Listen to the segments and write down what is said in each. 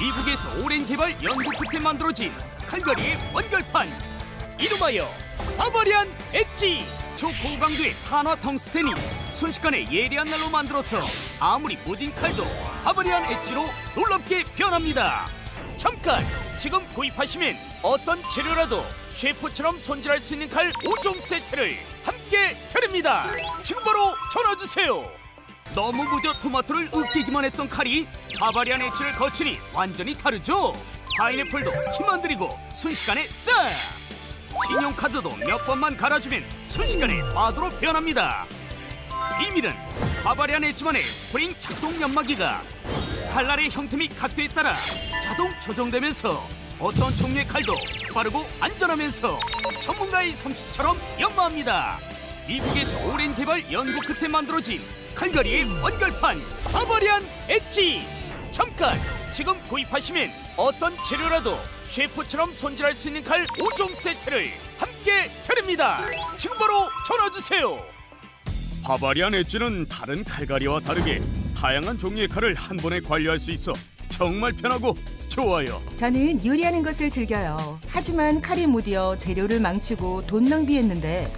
미국에서 오랜 개발 연구 끝에 만들어진 칼갈이의 원결판. 이름하여 바바리안 엣지. 초고강도의 탄화 텅스텐이 순식간에 예리한 날로 만들어서 아무리 무딘 칼도 바바리안 엣지로 놀랍게 변합니다. 잠깐 지금 구입하시면 어떤 재료라도 셰프처럼 손질할 수 있는 칼 5종 세트를 함께 드립니다. 지금 바로 전화주세요 너무 무뎌 토마토를 으깨기만 했던 칼이 바바리안 엣지를 거치니 완전히 다르죠? 파인애플도 힘안 들이고 순식간에 싹! 신용카드도 몇 번만 갈아주면 순식간에 과도로 변합니다. 비밀은 바바리안 엣지만의 스프링 작동 연마기가 칼날의 형태 및 각도에 따라 자동 조정되면서 어떤 종류의 칼도 빠르고 안전하면서 전문가의 솜씨처럼 연마합니다. 미국에서 오랜 개발 연구 끝에 만들어진 칼갈이의 원결판 바바리안 엣지 잠깐 지금 구입하시면 어떤 재료라도 셰프처럼 손질할 수 있는 칼 5종 세트를 함께 드립니다. 지금 바로 전화주세요. 바바리안 엣지는 다른 칼갈이와 다르게 다양한 종류의 칼을 한 번에 관리할 수 있어 정말 편하고 좋아요. 저는 요리하는 것을 즐겨요. 하지만 칼이 무디어 재료를 망치고 돈 낭비했는데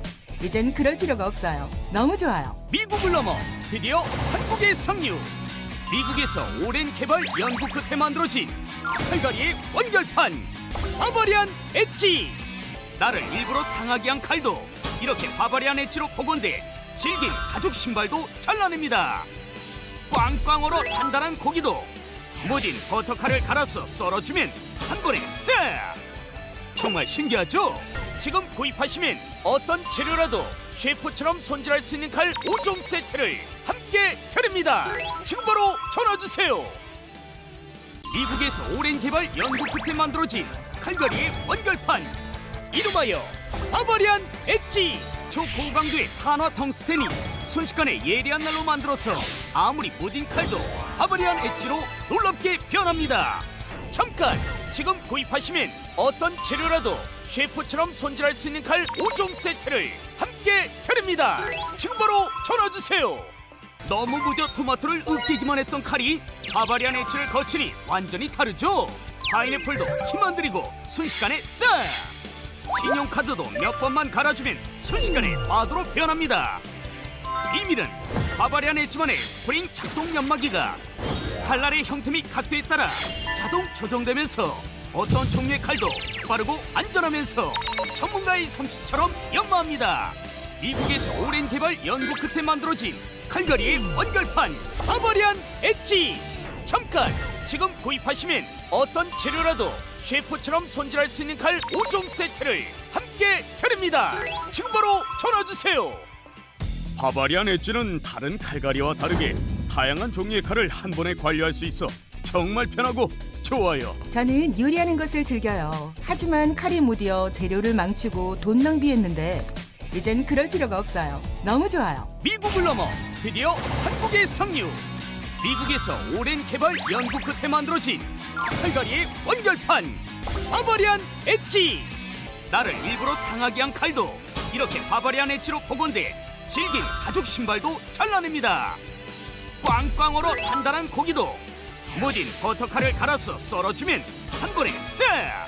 이젠 그럴 필요가 없어요. 너무 좋아요. 미국을 넘어 드디어 한국에 상륙. 미국에서 오랜 개발 연구 끝에 만들어진 칼갈이의 원결판 바바리안 엣지. 나를 일부러 상하게 한 칼도 이렇게 바바리안 엣지로 복원돼 질긴 가죽 신발도 잘라냅니다. 꽝꽝으로 단단한 고기도 무딘 버터칼을 갈아서 썰어주면 한 번에 싹! 정말 신기하죠? 지금 구입하시면 어떤 재료라도 셰프처럼 손질할 수 있는 칼 5종 세트를 함께 드립니다. 지금 바로 전화 주세요. 미국에서 오랜 개발 연구 끝에 만들어진 칼갈이의 원결판 이름하여 바바리안 엣지 초고강도의 탄화 텅스텐이 순식간에 예리한 날로 만들어서 아무리 무딘 칼도 바바리안 엣지로 놀랍게 변합니다 잠깐 지금 구입하시면 어떤 재료라도 셰프처럼 손질할 수 있는 칼 5종 세트를 함께 드립니다. 지금 바로 전화 주세요. 너무 무뎌 토마토를 으깨기만 했던 칼이 바바리안 엣지를 거치니 완전히 다르죠? 파인애플도 힘안 들이고 순식간에 싹! 신용 카드도 몇 번만 갈아주면 순식간에 과도로 변합니다. 비밀은 바바리안 엣지만의 스프링 작동 연마기가 칼날의 형태 및 각도에 따라 자동 조정되면서 어떤 종류의 칼도 빠르고 안전하면서 전문가의 솜씨처럼 연마합니다. 미국에서 오랜 개발 연구 끝에 만들어진 칼갈이의 원결판 바바리안 엣지 잠깐 지금 구입하시면 어떤 재료라도 셰프처럼 손질할 수 있는 칼 5종 세트를 함께 드립니다. 지금 바로 전화 주세요. 바바리안 엣지는 다른 칼갈이와 다르게 다양한 종류의 칼을 한 번에 관리할 수 있어 정말 편하고 좋아요. 저는 요리하는 것을 즐겨요. 하지만 칼이 무디어 재료를 망치고 돈 낭비했는데 이젠 그럴 필요가 없어요. 너무 좋아요. 미국을 넘어 드디어 한국에 상륙. 미국에서 오랜 개발 연구 끝에 만들어진 칼갈이의 원결판 바바리안 엣지. 나를 일부러 상하게 한 칼도 이렇게 바바리안 엣지로 복원돼 질긴 가죽 신발도 잘라냅니다. 꽝꽝으로 단단한 고기도 무딘 버터칼을 갈아서 썰어주면 한 번에 싹!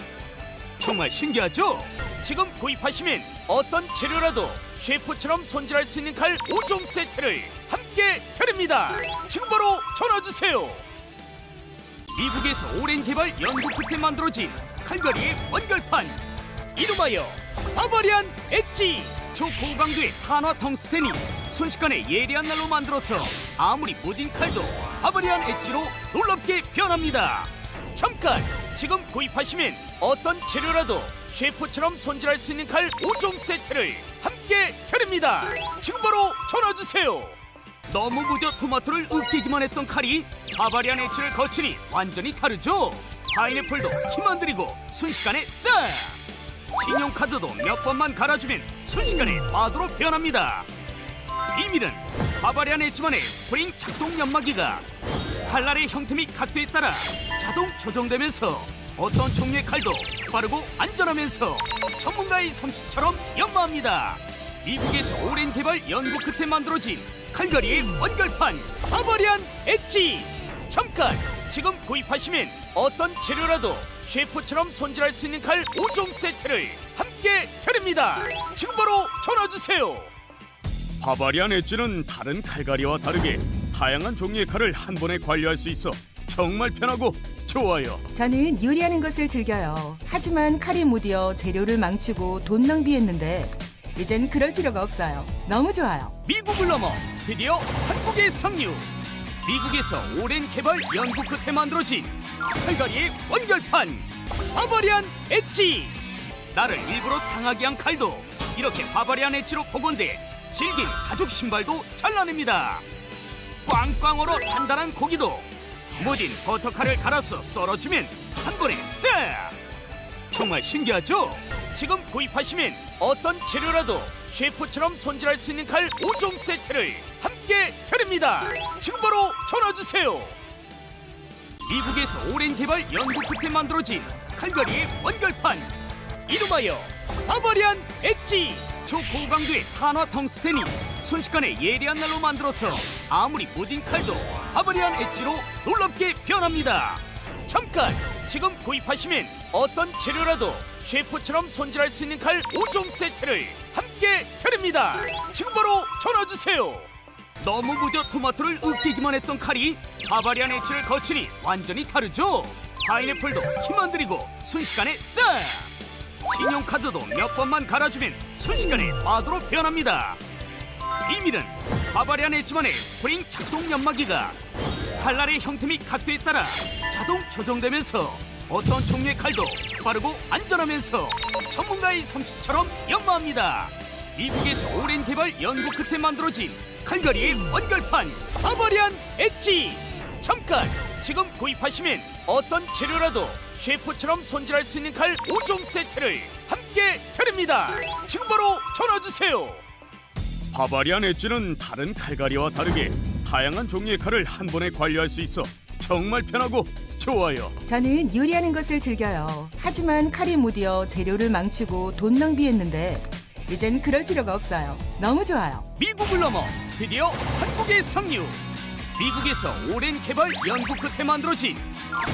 정말 신기하죠? 지금 구입하시면 어떤 재료라도 셰프처럼 손질할 수 있는 칼 5종 세트를 함께 드립니다. 지금 바로 전화주세요. 미국에서 오랜 개발 연구 끝에 만들어진 칼갈이의 원결판 이름하여 바바리안 엣지 초고강도의 탄화 텅스텐이 순식간에 예리한 날로 만들어서 아무리 무딘 칼도 바바리안 엣지로 놀랍게 변합니다 잠깐 지금 구입하시면 어떤 재료라도 셰프처럼 손질할 수 있는 칼 5종 세트를 함께 드립니다 지금 바로 전화주세요 너무 무뎌 토마토를 으깨기만 했던 칼이 바바리안 엣지를 거치니 완전히 다르죠? 파인애플도 힘 안 들이고 순식간에 싹! 신용카드도 몇 번만 갈아주면 순식간에 과도로 변합니다. 비밀은 바바리안 엣지만의 스프링 작동 연마기가 칼날의 형태 및 각도에 따라 자동 조정되면서 어떤 종류의 칼도 빠르고 안전하면서 전문가의 솜씨처럼 연마합니다. 미국에서 오랜 개발 연구 끝에 만들어진 칼갈이의 원결판 바바리안 엣지 잠깐 지금 구입하시면 어떤 재료라도 셰프처럼 손질할 수 있는 칼 5종 세트를 함께 드립니다. 지금 바로 전화 주세요. 바바리안 엣지는 다른 칼갈이와 다르게 다양한 종류의 칼을 한 번에 관리할 수 있어 정말 편하고 좋아요. 저는 요리하는 것을 즐겨요. 하지만 칼이 무디어 재료를 망치고 돈 낭비했는데 이젠 그럴 필요가 없어요. 너무 좋아요. 미국을 넘어 드디어 한국에 상륙. 미국에서 오랜 개발 연구 끝에 만들어진 칼갈이의 원결판 바바리안 엣지. 나를 일부러 상하게 한 칼도 이렇게 바바리안 엣지로 복원돼 질긴 가죽 신발도 잘라냅니다. 꽝꽝으로 단단한 고기도 무딘 버터칼을 갈아서 썰어주면 한 번에 싹! 정말 신기하죠? 지금 구입하시면 어떤 재료라도 셰프처럼 손질할 수 있는 칼 5종 세트를 함께 드립니다. 지금 바로 전화 주세요. 미국에서 오랜 개발 연구 끝에 만들어진 칼갈이의 원결판 이름하여 바바리안 엣지 초고강도의 탄화 텅스텐이 순식간에 예리한 날로 만들어서 아무리 무딘 칼도 바바리안 엣지로 놀랍게 변합니다. 잠깐 지금 구입하시면 어떤 재료라도 셰프처럼 손질할 수 있는 칼 5종 세트를 함께 드립니다. 지금 바로 전화 주세요. 너무 무뎌 토마토를 으깨기만 했던 칼이 바바리안 엣지를 거치니 완전히 다르죠? 파인애플도 힘 안 들이고 순식간에 싹! 신용카드도 몇 번만 갈아주면 순식간에 바도로 변합니다. 비밀은 바바리안 엣지만의 스프링 작동 연마기가 칼날의 형태 및 각도에 따라 자동 조정되면서 어떤 종류의 칼도 빠르고 안전하면서 전문가의 솜씨처럼 연마합니다. 미국에서 오랜 개발 연구 끝에 만들어진 칼갈이의 원결판 바바리안 엣지 잠깐 지금 구입하시면 어떤 재료라도 셰프처럼 손질할 수 있는 칼 5종 세트를 함께 드립니다. 지금 바로 전화 주세요. 바바리안 엣지는 다른 칼갈이와 다르게 다양한 종류의 칼을 한 번에 관리할 수 있어 정말 편하고 좋아요. 저는 요리하는 것을 즐겨요. 하지만 칼이 무디어 재료를 망치고 돈 낭비했는데 이젠 그럴 필요가 없어요. 너무 좋아요. 미국을 넘어 드디어 한국에 상륙. 미국에서 오랜 개발 연구 끝에 만들어진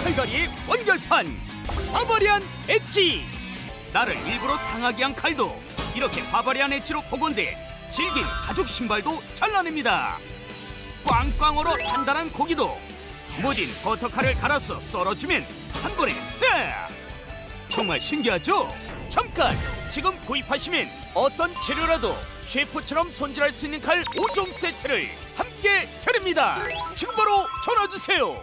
칼갈이의 원결판 바바리안 엣지. 나를 일부러 상하게 한 칼도 이렇게 바바리안 엣지로 복원돼 질긴 가죽 신발도 잘라냅니다. 꽝꽝으로 단단한 고기도 무딘 버터칼을 갈아서 썰어주면 한 번에 싹! 정말 신기하죠? 잠깐! 지금 구입하시면 어떤 재료라도 셰프처럼 손질할 수 있는 칼 5종 세트를 함께 드립니다. 지금 바로 전화 주세요.